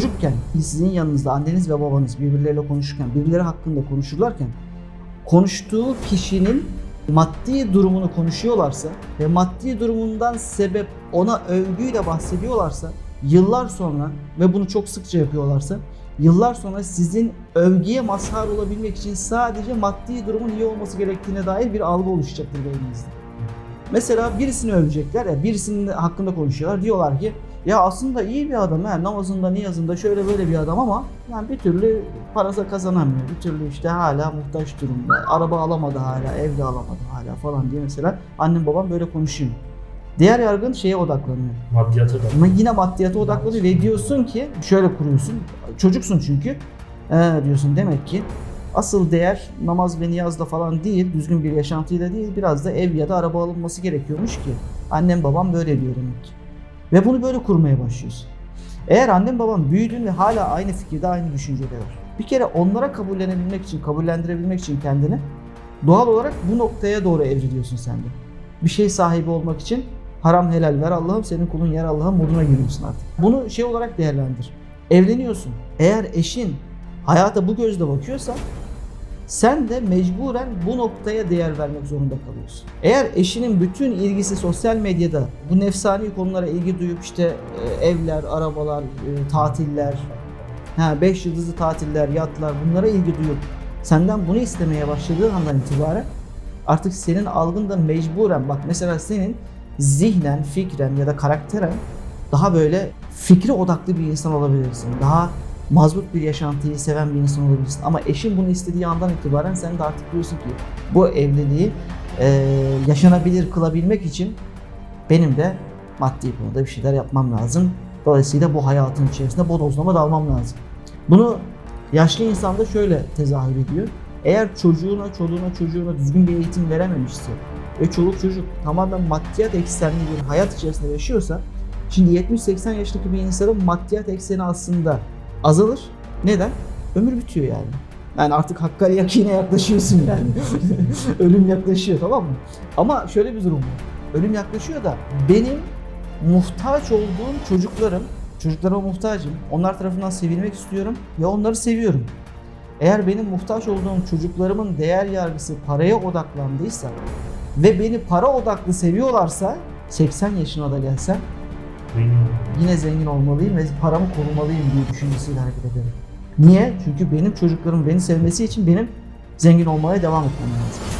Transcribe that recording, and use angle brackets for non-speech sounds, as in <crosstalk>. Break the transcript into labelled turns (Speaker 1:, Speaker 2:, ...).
Speaker 1: çocukken sizin yanınızda anneniz ve babanız birbirleriyle konuşurken, birbirleri hakkında konuşurlarken konuştuğu kişinin maddi durumunu konuşuyorlarsa ve maddi durumundan sebep ona övgüyle bahsediyorlarsa yıllar sonra ve bunu çok sıkça yapıyorlarsa yıllar sonra sizin övgüye mazhar olabilmek için sadece maddi durumun iyi olması gerektiğine dair bir algı oluşacaktır beyninizde. Mesela birisini övecekler ya birisinin hakkında konuşuyorlar. Diyorlar ki ya aslında iyi bir adam ha namazında niyazında şöyle böyle bir adam ama yani bir türlü parası kazanamıyor. Bir türlü işte hala muhtaç durumda. Araba alamadı hala, evde alamadı hala falan diye mesela annem babam böyle konuşuyor. Diğer yargın şeye odaklanıyor.
Speaker 2: Maddiyata da.
Speaker 1: Ama yine maddiyata odaklanıyor ve diyorsun ki şöyle kuruyorsun. Çocuksun çünkü. Ee, diyorsun demek ki asıl değer namaz ve niyazla falan değil, düzgün bir yaşantıyla değil, biraz da ev ya da araba alınması gerekiyormuş ki. Annem babam böyle diyor demek ki. Ve bunu böyle kurmaya başlıyorsun. Eğer annem babam büyüdün ve hala aynı fikirde, aynı düşüncede var. Bir kere onlara kabullenebilmek için, kabullendirebilmek için kendini doğal olarak bu noktaya doğru evriliyorsun sen de. Bir şey sahibi olmak için haram helal ver Allah'ım senin kulun yer Allah'ım moduna giriyorsun artık. Bunu şey olarak değerlendir. Evleniyorsun. Eğer eşin hayata bu gözle bakıyorsa sen de mecburen bu noktaya değer vermek zorunda kalıyorsun. Eğer eşinin bütün ilgisi sosyal medyada bu nefsani konulara ilgi duyup işte e, evler, arabalar, e, tatiller, ha 5 yıldızlı tatiller, yatlar bunlara ilgi duyup senden bunu istemeye başladığı andan itibaren artık senin algın da mecburen bak mesela senin zihnen, fikren ya da karakteren daha böyle fikri odaklı bir insan olabilirsin. Daha mazbut bir yaşantıyı seven bir insan olabilirsin. Ama eşin bunu istediği andan itibaren sen de artık diyorsun ki bu evliliği e, yaşanabilir kılabilmek için benim de maddi konuda bir şeyler yapmam lazım. Dolayısıyla bu hayatın içerisinde bodozlama dalmam lazım. Bunu yaşlı insanda şöyle tezahür ediyor. Eğer çocuğuna, çoluğuna, çocuğuna düzgün bir eğitim verememişse ve çoluk çocuk tamamen maddiyat eksenli bir hayat içerisinde yaşıyorsa şimdi 70-80 yaşındaki bir insanın maddiyat ekseni aslında azalır. Neden? Ömür bitiyor yani. Yani artık hakka yakine yaklaşıyorsun yani. <laughs> Ölüm yaklaşıyor tamam mı? Ama şöyle bir durum var. Ölüm yaklaşıyor da benim muhtaç olduğum çocuklarım, çocuklarıma muhtacım. Onlar tarafından sevilmek istiyorum ve onları seviyorum. Eğer benim muhtaç olduğum çocuklarımın değer yargısı paraya odaklandıysa ve beni para odaklı seviyorlarsa 80 yaşına da gelsem yine zengin olmalıyım ve paramı korumalıyım diye düşüncesiyle hareket ederim. Niye? Çünkü benim çocuklarım beni sevmesi için benim zengin olmaya devam etmem lazım.